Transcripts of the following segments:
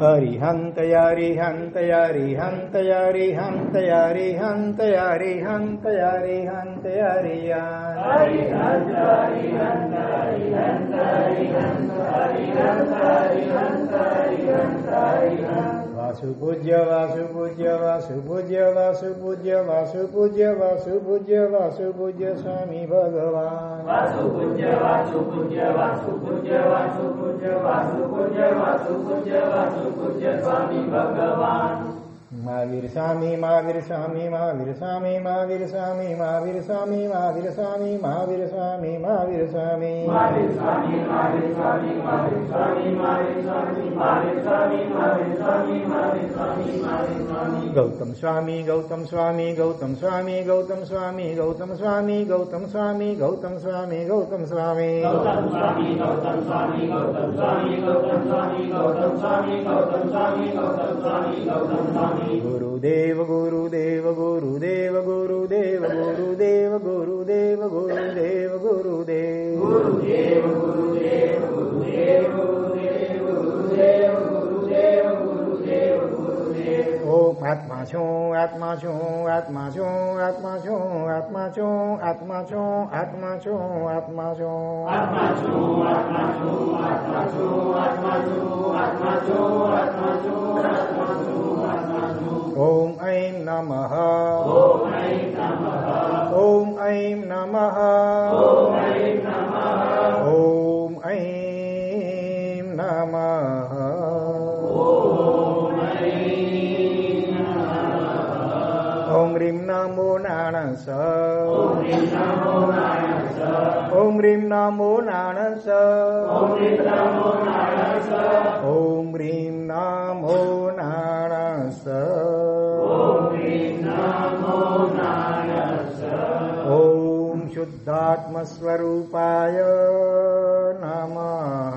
कारिहं तयारी વાસુ પૂજ્ય વાસુ પૂજ્ય વાસુ પૂજ્ય વાસુ સ્વામી ભગવાન વાસુ પૂજ્ય વાસુ પૂજ્ય વાસુ પૂજ્ય વાસુ પૂજ્ય સ્વામી ભગવાન મહાવીર સ્વામી મહાવીર સ્વામી મહાવીર સ્વામી મહાવીર સ્વામી મહાવીર સ્વામી મહાવીર સ્વામી મહાવીર સ્વામી મહાવીર સ્વામી મહાવીર સ્વામી મહાવીર સ્વામી મહાવીર સ્વામી મહાવીર સ્વામી મહાવીર સ્વામી મહાવીર સ્વામી મહાવીર સ્વામી મહાવીર સ્વામી ગૌતમ સ્વામી ગૌતમ સ્વામી ગૌતમ સ્વામી ગૌતમ સ્વામી ગૌતમ સ્વામી ગૌતમ સ્વામી ગૌતમ સ્વામી ગૌતમ સ્વામી ગૌતમ સ્વામી ગૌતમ સ્વામી ગૌતમ સ્વામી ગૌતમ સ્વામી ગૌતમ સ્વામી ગૌતમ સ્વામી ગૌતમ સ્વામી ગૌતમ સ્વામી ગુરુદેવ ગુરુદેવ ગુરુદેવ ગુરુદેવ ગુરુદેવ ગુરુદેવ ગુરુદેવ ગુરુદેવ ગુરુદેવ ગુરુદેવ ગુરુદેવ ગુરુદેવ ગુરુદેવ ગુરુદેવ ગુરુદેવ ઓમ આત્મા છું આત્મા છું આત્મા છું આત્મા છું આત્મા છું આત્મા છું આત્મા છું આત્મા છું આત્મા છું આત્મા છું આત્મા છું આત્મા છું આત્મા છું આત્મા છું આત્મા છું ॐ ऐं नमः ॐ ऐं नमः ॐ ऐं नमः ॐ ह्रीं नमो नाणस ॐ ह्रीं नमो नाणस ॐ आत्मस्वरूपाय नमः।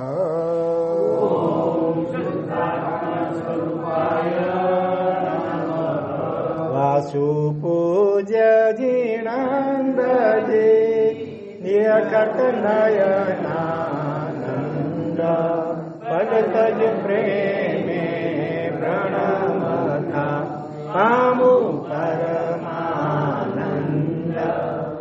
वासुपूज्य जिनन्दजे पदतज प्रेमे प्रणमता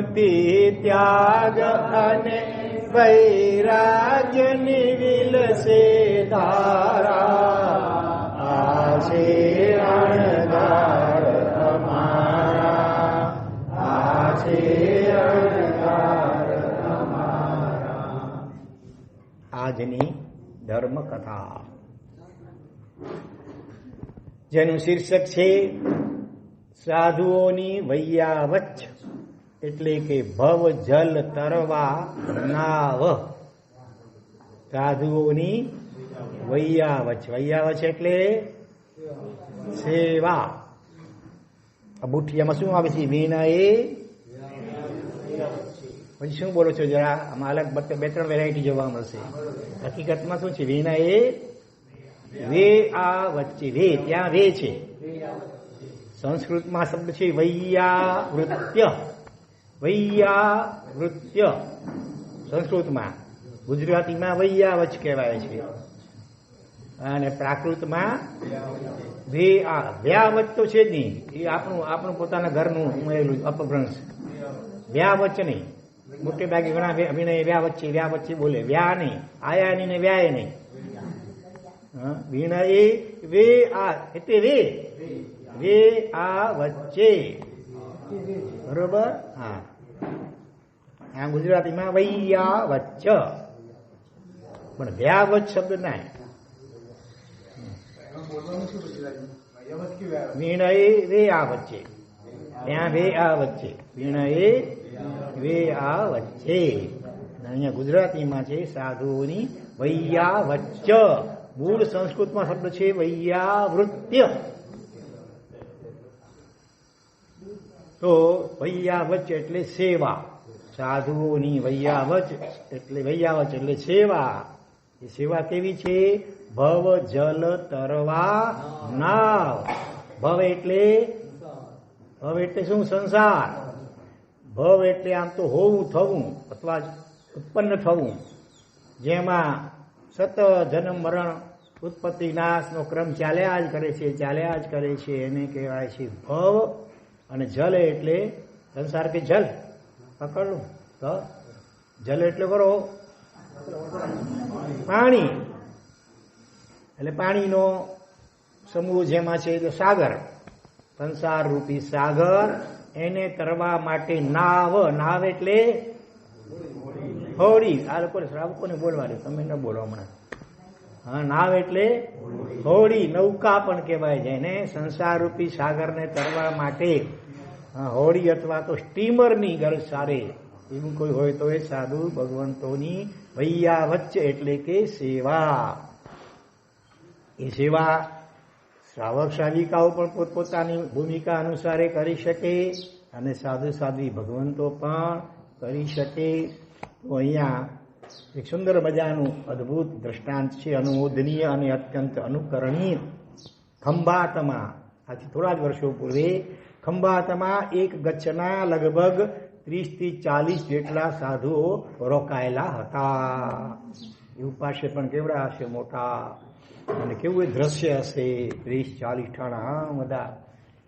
જેના ત્યાગ અને વૈરાગ્યની વિલસે ધારા. આશે અણધાર આશે અણધાર આજની ધર્મકથા. જેનું શીર્ષક છે, સાધુઓની વૈયાવચ્ચ એટલે કે ભવ જલ તરવા નાવ. સાધુઓની વૈયાવચ. વૈયાવચ એટલે સેવા. બુઠિયામાં શું આવે છે? વિના એ પછી શું બોલો છો? જરા આમાં અલગ બે- ત્રણ વેરાયટી જોવા મળશે. હકીકતમાં શું છે? વિના એ વે આ વચ્ચે વે, ત્યાં વે છે. સંસ્કૃતમાં શબ્દ છે વૈયાવૃત્ય. વૈયાવૃત્ય. સંસ્કૃતમાં, ગુજરાતીમાં વૈયાવચ કહેવાય છે. અને પ્રાકૃતમાં વ્યાવચ તો છે જ નહીં. એ આપણું આપણું પોતાના ઘરનું ઉમેરેલું અપભ્રંશ. વ્યાવચ નહીં. મોટે ભાગે ઘણા વચ્ચે વ્યા વચ્ચે બોલે. વ્યા નહીં. આયા નહીં ને વ્યાય નહીં. વિનય વે આ, એટલે વે. વે આ વચ્ચે. બરોબર? હા. આ ગુજરાતીમાં વૈયા વચ્ચ પણ વ્યાવચ શબ્દ ના વિણય વે આ વચ્ચે ત્યાં વે આ વચ્ચે વિણય વે આ વચ્ચે અહીંયા ગુજરાતીમાં છે સાધુઓની વૈયા વચ્ચ મૂળ સંસ્કૃતમાં શબ્દ છે વૈયાવૃત્ય. તો વૈયાવચ એટલે સેવા. સાધુઓની વૈયાવચ એટલે વૈયાવચ એટલે સેવા. એ સેવા કેવી છે? ભવ જલ તરવા, નાવ. ભવ એટલે ભવ એટલે શું? સંસાર. ભવ એટલે આમ તો હોવું, થવું, અથવા ઉત્પન્ન થવું. જેમાં સતત જન્મ, મરણ, ઉત્પત્તિ, નાશનો ક્રમ ચાલ્યા જ કરે છે, ચાલ્યા જ કરે છે, એને કહેવાય છે ભવ. અને જલ એટલે સંસાર કે જલ? પકડલું તો જલ એટલે કરો. પાણી. એટલે પાણીનો સમૂહ જેમાં છે તો સાગર. સંસાર રૂપી સાગર એને તરવા માટે નાવ. નાવ એટલે હોડી આ લોકોને શ્રાવકોને દે. તમે ન બોલો હમણાં. નાવ એટલે હોડી નૌકા પણ કહેવાય છે એને સંસાર રૂપી સાગરને તરવા માટે. હોડી અથવા તો સ્ટીમરની ગરજ સારે. એવું કોઈ હોય તો એ સાધુ ભગવંતોની વૈયા વચ્ચે એટલે કે સેવા. એ સેવા શ્રાવક શ્રાવિકાઓ પણ પોતપોતાની ભૂમિકા અનુસારે કરી શકે અને સાધુ સાધ્વી ભગવંતો પણ કરી શકે. તો અહીંયા એક સુંદર મજાનું અદ્ભુત દ્રષ્ટાંત છે, અનુમોદનીય અને અત્યંત અનુકરણીય. ખંભાતમાં આથી થોડા જ વર્ષો પૂર્વે ખંભાતમાં એક ગચ્છના લગભગ ત્રીસથી ચાલીસ જેટલા સાધુઓ રોકાયેલા હતા. એ ઉપાસ્ય પણ કેવડા હશે મોટા? અને કેવું એ દ્રશ્ય હશે? ત્રીસ, ચાલીસ ઠાણા બધા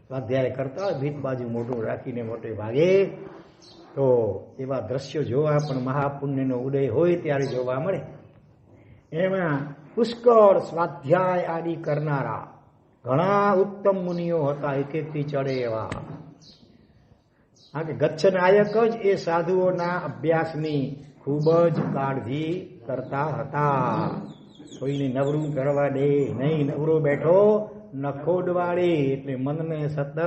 સ્વાધ્યાય કરતા ભીત બાજુ મોટું રાખીને મોટે ભાગે તો એવા દ્રશ્યો જોવા પણ મહાપુણ્યનો ઉદય હોય ત્યારે જોવા મળે. એમાં પુષ્કળ સ્વાધ્યાય આદિ કરનારા ઘણા ઉત્તમ મુનિઓ હતા એક એકથી ચડે એવા. આ કે ગચ્છ જ એ સાધુઓના અભ્યાસની ખૂબ જ કાળજી કરતા હતા. કોઈને નવરું કરવા દે, નહીં નવરો બેઠો નખોડવાળે. એટલે મનને સતત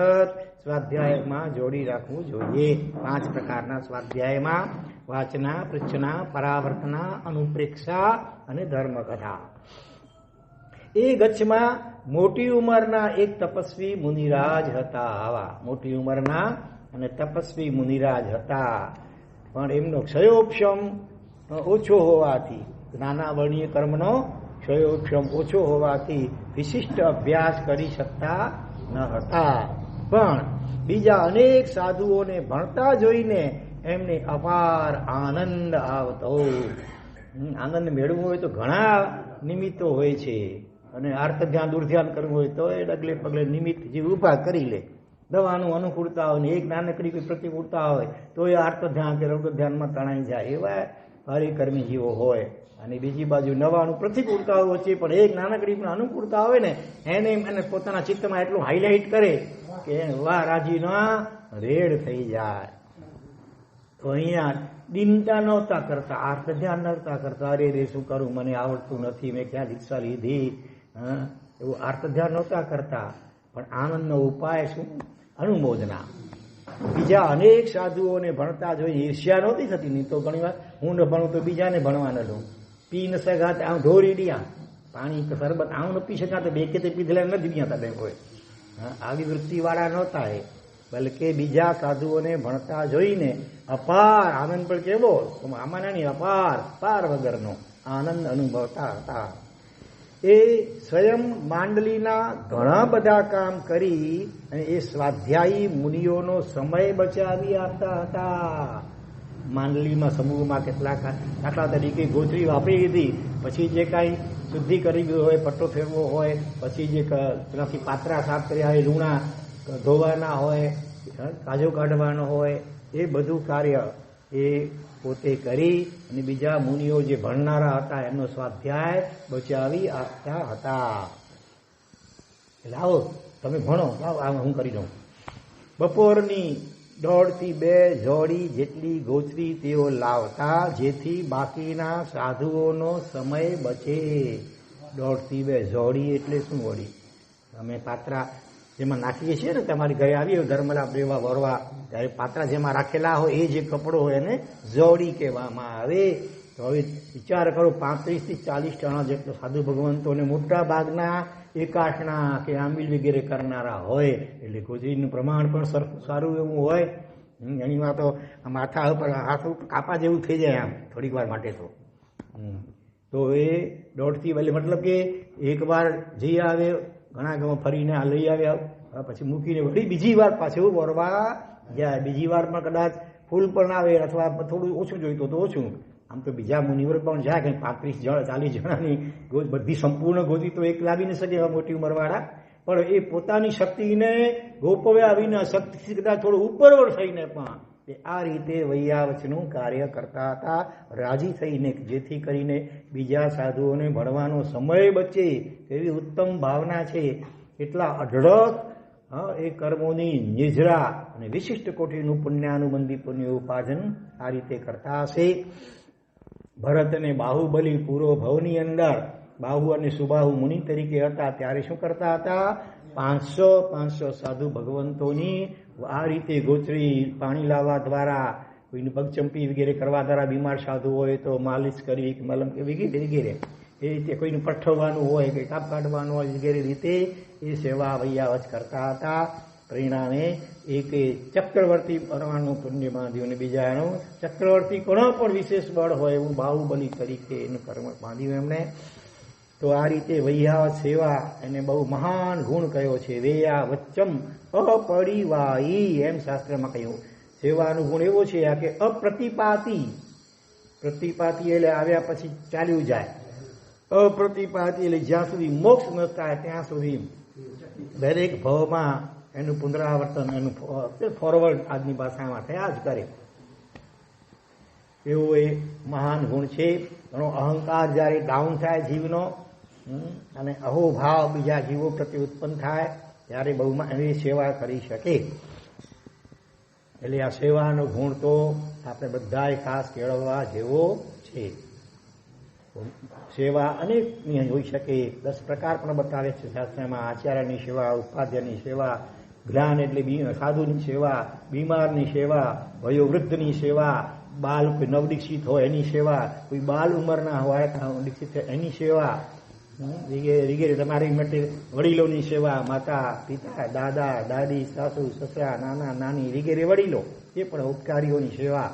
સ્વાધ્યાયમાં જોડી રાખવું જોઈએ. પાંચ પ્રકારના સ્વાધ્યાયમાં વાચના, પૃચ્છના, પરાવર્તના, અનુપ્રેક્ષા અને ધર્મકથા. એ ગચ્છમાં મોટી ઉંમરના એક તપસ્વી મુનિરાજ હતા. આવા મોટી ઉંમરના અને તપસ્વી મુનિરાજ હતા. પણ એમનો ક્ષયોક્ષમ ઓછો હોવાથી નાના વર્ણીય કર્મનો ક્ષયોક્ષમ ઓછો હોવાથી વિશિષ્ટ અભ્યાસ કરી શકતા ન હતા. પણ બીજા અનેક સાધુઓને ભણતા જોઈને એમને અપાર આનંદ આવતો. આનંદ મેળવવો હોય તો ઘણા નિમિત્તો હોય છે. અને આર્થ ધ્યાન દુર્ધ્યાન કરવું હોય તો એ ડગલે પગલે નિમિત્ત જે ઊભા કરી લે. દવાનું અનુકૂળતા હોય ને એક નાનકડી કોઈ પ્રતિકૂળતા હોય તો એ આર્થ ધ્યાન કે રૌદ્ર ધ્યાનમાં તણાઈ જાય. એવા હરિકર્મી જીવો હોય. અને બીજી બાજુ નવાનું પ્રતિકૂળતા વચ્ચે પણ એક નાનકડી પણ અનુકૂળતા આવે ને, એને એને પોતાના ચિત્તમાં એટલું હાઇલાઇટ કરે કે વાહ, રાજીના રેડ થઈ જાય. તો અહીંયા દિનતા નહોતા કરતા આર્થ ધ્યાન નહોતા કરતા, અરે રે, શું કરું? મને આવડતું નથી, મેં ક્યાં દીક્ષા લીધી? એવું આર્થ ધ્યાન નહોતા કરતા. પણ આનંદનો ઉપાય શું? અનુમોદના. બીજા અનેક સાધુઓને ભણતા જોઈ ઈર્ષ્યા નહોતી થતી. નહીં તો ઘણી વાર હું ન ભણું તો બીજાને ભણવા ન દઉં. પી ન શકા આમ ઢોરી ડિયા. પાણી શરબત આવું ન પી શકા તો બે કે તે પીધેલા નથી ગયા તમે કોઈ. આવી વૃત્તિવાળા નહોતા એ. બલકે બીજા સાધુઓને ભણતા જોઈને અપાર આનંદ પણ કેવો? આમાં નાની, અપાર, પાર વગરનો આનંદ અનુભવતા હતા. એ સ્વયં માંડલીના ઘણા બધા કામ કરી અને એ સ્વાધ્યાયી મુનિઓનો સમય બચાવી આપતા હતા. માંડલીમાં સમૂહમાં કેટલાક દાખલા તરીકે ગોત્રી વાપરી લીધી પછી જે કાંઈ શુદ્ધિ કરી ગયું હોય, પટ્ટો ફેરવો હોય, પછી જે તેનાથી પાત્રા સાફ કર્યા હોય, લૂણા ધોવાના હોય કાજુ કાઢવાનો હોય, એ બધું કાર્ય એ પોતે કરી અને બીજા મુનિઓ જે ભણનારા હતા, એમનો સ્વાધ્યાય બચાવી આપતા હતા. એટલે આવો, તમે ભણો આમ હું કરી દઉં. બપોરની દોઢથી બે જોડી જેટલી ગોચરી તેઓ લાવતા, જેથી બાકીના સાધુઓનો સમય બચે. દોઢથી બે જોડી એટલે શું વળી? તમે પાત્રા જેમાં નાખીએ છીએ ને તમારી ઘરે આવીએ ધર્મલા દેવા વરવા ત્યારે પાત્રા જેમાં રાખેલા હોય એ જે કપડો હોય એને જોડી કહેવામાં આવે તો હવે વિચાર કરો પાંત્રીસથી ચાલીસ જણા જેટલો સાધુ ભગવંતોને મોટા ભાગના એકાશના કે આંબીલ વગેરે કરનારા હોય એટલે ગોજરીનું પ્રમાણ પણ સર- સારું એવું હોય હમ, ઘણીવાર તો માથા ઉપર હાથ કાપા જેવું થઈ જાય આમ થોડીક વાર માટે તો. તો એ દોઢથી એટલે મતલબ કે એકવાર જઈ આવે ઘણા ગામ ફરીને આ લઈ આવ્યા પછી મૂકીને વળી બીજી વાર પાછું વરવા જાય. બીજી વાર પણ કદાચ ફૂલ પણ આવે અથવા થોડું ઓછું જોઈતું તો ઓછું. આમ તો બીજા મુનિવર પણ જાય કે પાંત્રીસ જણ, ચાલીસ જણાની ગોજ બધી સંપૂર્ણ ગોજી તો એક લાવી ન શકે એવા મોટી ઉંમરવાળા. પણ એ પોતાની શક્તિને ગોપવ્યા વિના શક્તિથી કદાચ થોડું ઉપરવર થઈને પણ આ રીતે વૈયાવચનું કાર્ય કરતા હતા. રાજી થઈને જેથી કરીને બીજા સાધુઓને ભણવાનો સમય બચે એવી ઉત્તમ ભાવના છે. એટલા અઢળક એ કર્મોની નિજરા અને વિશિષ્ટ કોટીનું પુણ્યાનુબંધી પુણ્ય ઉપાર્જન આ રીતે કરતા હશે. ભરત અને બાહુબલી પૂરો ભવની અંદર બાહુ અને સુબાહુ મુનિ તરીકે હતા, ત્યારે શું કરતા હતા? પાંચસો પાંચસો સાધુ ભગવંતોની આ રીતે ગોચરી પાણી લાવવા દ્વારા કોઈને પગચંપી વગેરે કરવા દ્વારા બીમાર સાધુ હોય તો માલિશ કરી મલમ કે વગેરે વગેરે. એ રીતે કોઈને પઠવવાનું હોય, કે કાપ કાઢવાનું હોય, વગેરે રીતે એ સેવા વૈયાવચ કરતા હતા. પરિણામે એક ચક્રવર્તી પરમાણુ પુણ્ય અને બીજાનું ચક્રવર્તી કોનો પણ વિશેષ બળ હોય એવું બાહુબલી તરીકે એનું કર્મ બાંધ્યું એમણે. તો આ રીતે વૈયા સેવા એને બહુ મહાન ગુણ કયો છે. વેયા વચ્ચમ અપરિવાહી એમ શાસ્ત્રમાં કહ્યું. સેવાનો ગુણ એવો છે આ કે અપ્રતિપાતી. પ્રતિપાતી એટલે આવ્યા પછી ચાલ્યું જાય. અપ્રતિપાતી એટલે જ્યાં સુધી મોક્ષ ન થાય, ત્યાં સુધી દરેક ભાવમાં એનું પુનરાવર્તન, એનું ફોરવર્ડ આજની ભાષામાં થયા જ કરે. એવો એ મહાન ગુણ છે એનો અહંકાર જ્યારે ડાઉન થાય જીવનો અને અહોભાવ બીજા જીવો પ્રત્યે ઉત્પન્ન થાય, ત્યારે બહુમાં એની સેવા કરી શકે. એટલે આ સેવાનો ગુણ તો આપણે બધાએ ખાસ કેળવવા જેવો છે. સેવા અનેકની હોઈ શકે, દસ પ્રકાર પણ બતાવે છે શાસ્ત્રમાં. આચાર્યની સેવા ઉપાધ્યની સેવા, જ્ઞાન એટલે સાધુની સેવા, બીમારની સેવા, વયોવૃદ્ધની સેવા બાલ કોઈ નવદીક્ષિત હોય એની સેવા, કોઈ બાલ ઉંમરના હોય દીક્ષિત એની સેવા. વગેરે તમારી માટે વડીલોની સેવા, માતા, પિતા, દાદા, દાદી, સાસુ, સસરા, નાના, નાની વગેરે વડીલો, એ પણ ઉપકારીઓની સેવા.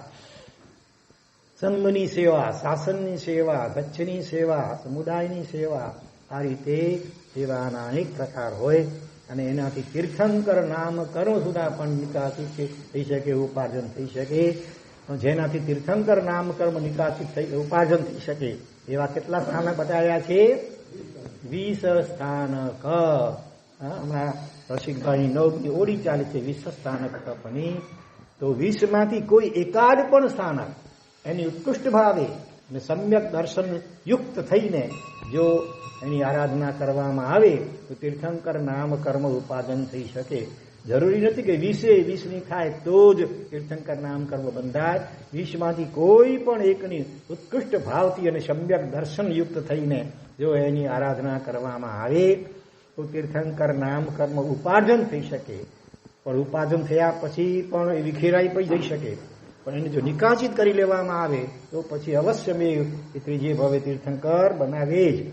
સંઘની સેવા શાસનની સેવા ગચ્છની સેવા સમુદાયની સેવા આ રીતે સેવાના અનેક પ્રકાર હોય અને એનાથી તીર્થંકર નામ કરો સુધા પણ નિકાસિત થઈ શકે, ઉપાર્જન થઈ શકે. જેનાથી તીર્થંકર નામ કર્મ નિકાસિત થઈ, ઉપાર્જન થઈ શકે. એવા કેટલા સ્થાન બતાવ્યા છે? વીસ સ્થાનક હમણાં રસિકભાઈ નવમી ઓડી ચાલે છે, વીસ સ્થાનક તપની તો વીસમાંથી કોઈ એકાદ પણ સ્થાનક એની ઉત્કૃષ્ટ ભાવે અને સમ્યક દર્શન યુક્ત થઈને જો એની આરાધના કરવામાં આવે, તો તીર્થંકર નામ કર્મ ઉપાદન થઈ શકે. જરૂરી નથી કે વીસે વીસની થાય તો જ તીર્થંકર નામ કર્મ બંધાય. વીસમાંથી કોઈ પણ એકની ઉત્કૃષ્ટ ભાવથી અને સમ્યક દર્શન યુક્ત થઈને જો એની આરાધના કરવામાં આવે, તો તીર્થંકર નામ કર્મ ઉપાર્જન થઈ શકે. પણ ઉપાર્જન થયા પછી પણ એ વિખેરાઈ પણ જઈ શકે. પણ એને જો નિકાસિત કરી લેવામાં આવે, તો પછી અવશ્ય મેં એ ત્રીજે ભવે તીર્થંકર બનાવે જ.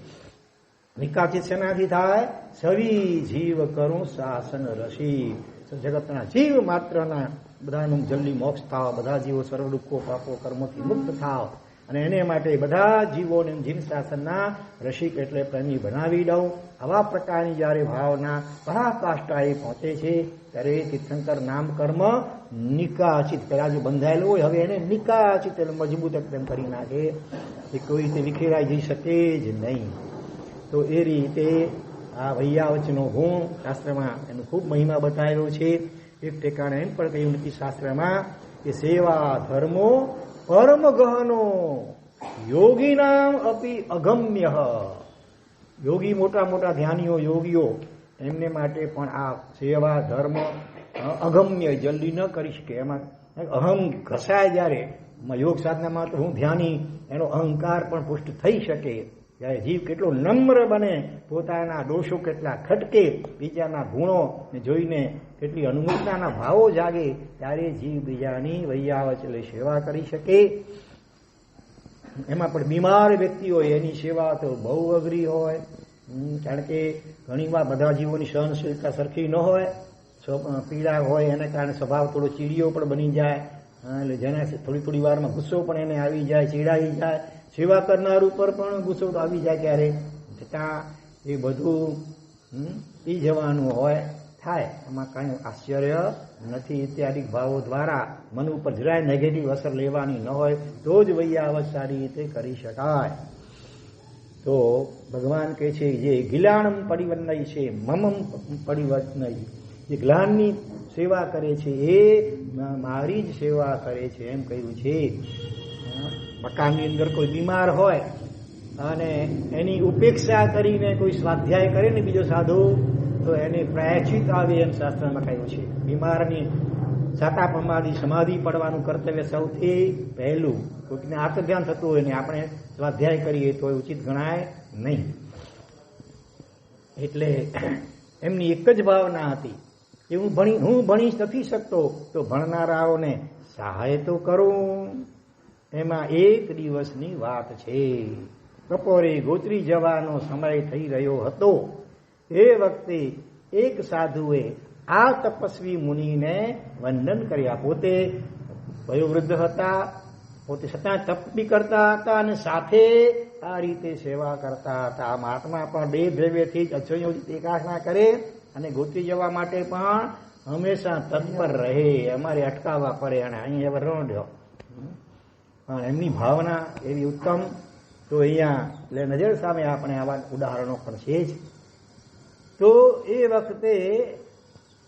નિકાસિત શેનાથી થાય? સવી જીવ કરું શાસન રસી. જગતના જીવ માત્રના બધાનું જલ્દી મોક્ષ થાવ, બધા જીવો સર્વ દુઃખો પાપો કર્મોથી મુક્ત થાવ. અને એને માટે બધા જીવોને જીવ શાસનના રસિક એટલે પ્રેમી બનાવી દઉં. આવા પ્રકારની જ્યારે ભાવના પરાકાષ્ઠાએ પહોંચે છે, ત્યારે તીર્થંકર નામ કર્મ નિકાચિત પેલા જો બંધાયેલું હોય, હવે એને નિકાચિત એટલે મજબૂત એકદમ કરી નાખે. એ કોઈ રીતે વિખેરાઈ જઈ શકે જ નહીં. તો એ રીતે આ વૈયાવચનો ગુણ શાસ્ત્રમાં એનો ખૂબ મહિમા બતાવેલો છે. એક ઠેકાણે એમ પણ કહ્યું નથી શાસ્ત્રમાં કે સેવા ધર્મો પરમ ગહનો યોગી નામ અપી અગમ્ય. યોગી મોટા મોટા ધ્યાનીઓ, યોગીઓ, એમને માટે પણ આ સેવા, ધર્મ અગમ્ય જલ્દી ન કરી શકે. એમાં અહમ ઘસાય જ્યારે. યોગ સાધનામાં તો હું ધ્યાની, એનો અહંકાર પણ પુષ્ટ થઈ શકે. જ્યારે જીવ કેટલો નમ્ર બને, પોતાના દોષો કેટલા ખટકે, બીજાના ગુણો જોઈને કેટલી અનુમોદનાના ભાવો જાગે, ત્યારે જીવ બીજાની વૈયાવચ લઈ સેવા કરી શકે. એમાં પણ બીમાર વ્યક્તિ હોય એની સેવા તો બહુ અઘરી હોય. કારણ કે ઘણીવાર બધા જીવોની સહનશીલતા સરખી ન હોય. પીડા હોય એને કારણે સ્વભાવ થોડો ચીડિયો પણ બની જાય. એટલે જેના થોડી થોડી વારમાં ગુસ્સો પણ એને આવી જાય, ચીડાઈ જાય. સેવા કરનાર ઉપર પણ ગુસ્સો આવી જાય ક્યારે? છતાં એ બધું પી જવાનું હોય, થાય. એમાં કાંઈ આશ્ચર્ય નથી. ઇત્યાદિ ભાવો દ્વારા મન ઉપર જરાય નેગેટિવ અસર લેવાની ન હોય, તો જ વૈયાવત સારી રીતે કરી શકાય. તો ભગવાન કહે છે, જે ગિલાણમ પરિવર્તનય છે, મમમ પરિવર્તનય. જે ગ્લાનની સેવા કરે છે, એ મારી જ સેવા કરે છે, એમ કહ્યું છે. મકાનની અંદર કોઈ બીમાર હોય અને એની ઉપેક્ષા કરીને કોઈ સ્વાધ્યાય કરે ને બીજો સાધુ, તો એને પ્રાયચિત આવે એમ શાસ્ત્રમાં કહ્યું છે. બીમારની સાતા પમાદી સમાધિ પડવાનું કર્તવ્ય સૌથી પહેલું. કોઈકને આત્મધ્યાન થતું હોય ને આપણે સ્વાધ્યાય કરીએ તો એ ઉચિત ગણાય નહીં. એટલે એમની એક જ ભાવના હતી કે હું ભણી હું ભણી નથી શકતો, તો ભણનારાઓને સહાય તો કરું. એમાં એક દિવસની વાત છે. બપોરે ગોત્રી જવાનો સમય થઈ રહ્યો હતો. એ વખતે એક સાધુએ આ તપસ્વી મુનિને વંદન કર્યા. પોતે વયોવૃદ્ધ હતા, પોતે છતાં તપ બી કરતા હતા અને સાથે આ રીતે સેવા કરતા હતા. મહાત્મા પણ બે દ્રવ્યથી જ અસંયોજિત એકાસના કરે અને ગોતી જવા માટે પણ હંમેશા તત્પર રહે. અમારે અટકાવવા પડે અને અહીં હવે રણ પણ એમની ભાવના એવી ઉત્તમ. તો અહીંયા એટલે નજર સામે આપણે આવા ઉદાહરણો પણ છે જ. તો એ વખતે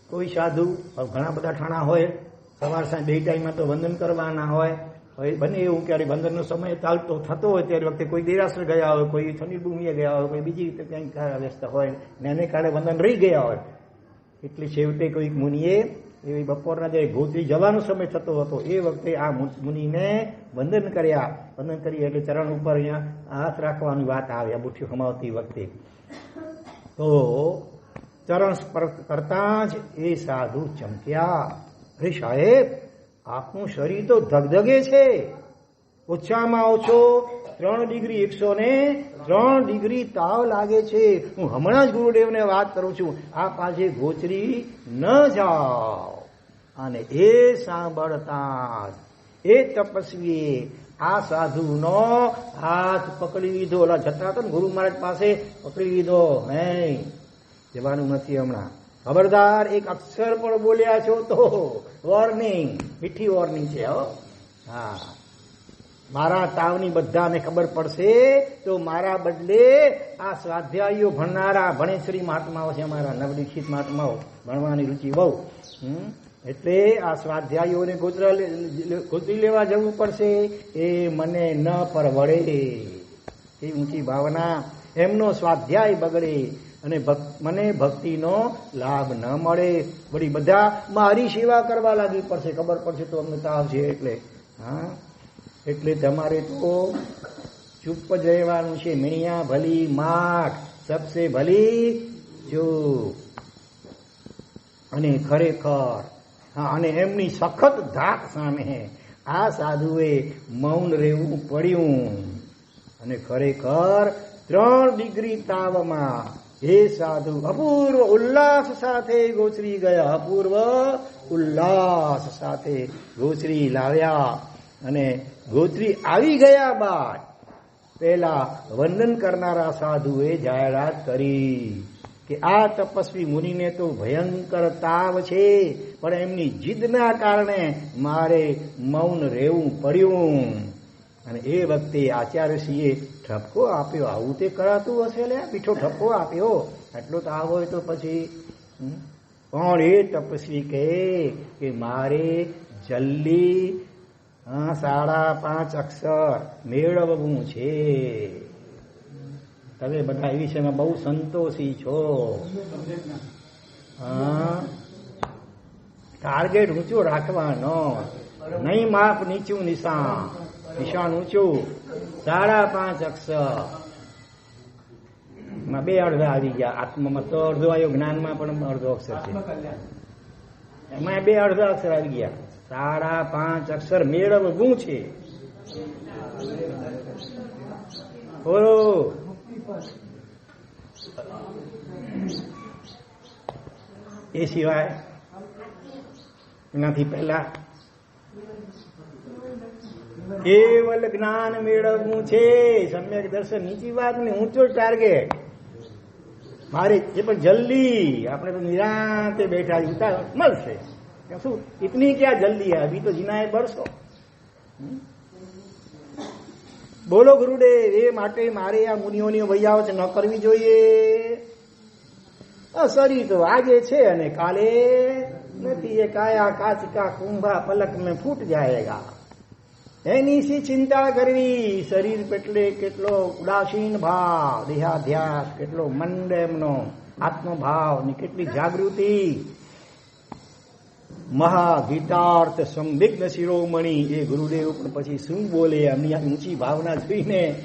કોઈ સાધુ ઘણા બધા ઠાણા હોય, સવાર સાંજ બે ટાઈમમાં તો વંદન કરવાના હોય બને એવું ક્યારે વંદનનો સમય ચાલતો થતો હોય, ત્યારે વખતે કોઈ દેરાસર ગયા હોય, કોઈ ઠંડી ભૂમિએ ગયા હોય, કોઈ બીજી રીતે ક્યાંક વ્યસ્ત હોય, ને એને કારણે વંદન રહી ગયા હોય. એટલે છેવટે કોઈક મુનિએ એવી બપોરના જે ગોત્રી જવાનો સમય થતો હતો, એ વખતે આ મુનિને વંદન કર્યા. વંદન કરી એટલે ચરણ ઉપર અહીંયા હાથ રાખવાની વાત આવે, આ મુઠ્ઠી હમાવતી વખતે. તો ચરણ સ્પર્શ કરતા જ એ સાધુ ચમક્યા. અરે સાહેબ, આપનું શરીર તો ધગધગે છે. ઓછામાં ઓછો ત્રણ ડિગ્રી એકસો ને ત્રણ ડિગ્રી તાવ લાગે છે. હું હમણાં જ ગુરુદેવને વાત કરું છું. આ પાસે ગોચરી ન જાઓ. અને એ સાંભળતા એ તપસ્વીએ આ સાધુનો હાથ પકડી લીધો. ઓલા જતા હતા ને ગુરુ મહારાજ પાસે પકડી લીધો. હે જવાનું નથી હમણાં. ખબરદાર એક અક્ષર પણ બોલ્યા છો તો વોર્નિંગ મીઠી વોર્નિંગ છે હો. હા. મારા તાવની બધાને ખબર પડશે, તો મારા બદલે આ સ્વાધ્યાયીઓ ભણનારા ભણેશ્વરી મહાત્માઓ છે અમારા, નવદીક્ષિત મહાત્માઓ, ભણવાની રુચિ બહુ. એટલે આ સ્વાધ્યાયીઓને ગોતરા ગોતરી લેવા જવું પડશે, એ મને ન પરવડે. એ ઊંચી ભાવના. એમનો સ્વાધ્યાય બગડે અને મને ભક્તિનો લાભ ન મળે. વળી બધા મારી સેવા કરવા લાગી પડશે, ખબર પડશે તો અમને તાવ છે એટલે. હા? એટલે તમારે તો ચૂપ જ રહેવાનું છે. મિણિયા ભલી માઠ સબસે ભલી ચૂપ. અને ખરેખર અને એમની સખત ધાક સામે આ સાધુએ મૌન રહેવું પડ્યું. અને ખરેખર ત્રણ ડિગ્રી તાવમાં એ સાધુ, અપૂર્વ ઉલ્લાસ સાથે ગોચરી ગયા. અપૂર્વ ઉલ્લાસ સાથે ગોચરી લાવ્યા. અને ગોત્રી આવી ગયા બાદ પેલા વંદન કરનારા સાધુએ જાહેરાત કરી કે આ તપસ્વી મુનિને તો ભયંકર તાવ છે, પણ એમની જીદના કારણે મારે મૌન રહેવું પડ્યું. અને એ વખતે આચાર્યશ્રીએ ઠપકો આપ્યો, આવું તે કરાતું હશે લે પીઠો ઠપકો આપ્યો. આટલો તાવ હોય તો પછી? પણ એ તપસ્વી કહે કે મારે જલ્દી હા સાડા પાંચ અક્ષર મેળવવું છે. તમે બધા એ વિષયમાં બહુ સંતોષી છો. હા. ટાર્ગેટ ઊંચું રાખવાનો. નહીં માપ નીચું નિશાન. નિશાન ઊંચું. સાડા પાંચ અક્ષર. માં બે અડધા આવી ગયા. આત્મામાં તો અડધો આવ્યો, જ્ઞાનમાં પણ અડધો અક્ષર છે. એમાં બે અડધા અક્ષર આવી ગયા. સાડા પાંચ અક્ષર મેળવવું છે. બોલો. એ સિવાય એનાથી પહેલા કેવલ જ્ઞાન મેળવવું છે. સમ્યક દર્શન નીચી વાત ને ઊંચો ટાર્ગેટ મારે એ પણ જલ્દી આપણે તો નિરાંતે બેઠા મળશે. કેમ શું ઇતની ક્યાં જલ્દી है अभी तो जीना है बरसो બોલો ગુરુદેવ એ માટે મારે આ મુનિઓની વૈયાવત ન કરવી જોઈએ આ શરીર તો આજે છે અને કાલે નથી એ કાયા કાચકા કુંભા પલક મેં ફૂટ જાયેગા એની શી ચિંતા કરવી શરીર પેટલે કેટલો ઉદાસીન ભાવ દેહાધ્યાસ કેટલો મંદ એમનો આત્મભાવ ની કેટલી જાગૃતિ મહાગીતાર્થ સંદિગ્ધ શિરોમણી. એ ગુરુદેવ પણ પછી શું બોલે? એમની ઊંચી ભાવના જોઈને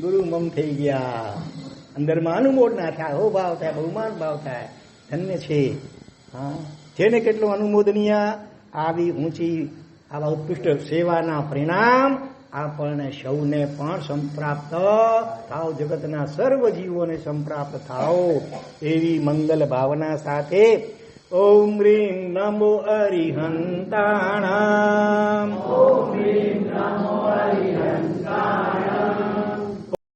ગુરુ મમ થઈ ગયા. અંદરમાં અનુમોદ ના થાય, હો ભાવ થાય, બહુમાન ભાવ થાય, ધન્ય છે. હા, જેને કેટલું અનુમોદનીય આવી ઊંચી, આવા ઉત્કૃષ્ટ સેવાના પરિણામ આપણને સૌને પણ સંપ્રાપ્ત થાવ. જગતના સર્વ જીવોને સંપ્રાપ્ત થાવ. એવી મંગલ ભાવના સાથે ॐ ह्रीं नमो अरिहन्ताणाम्।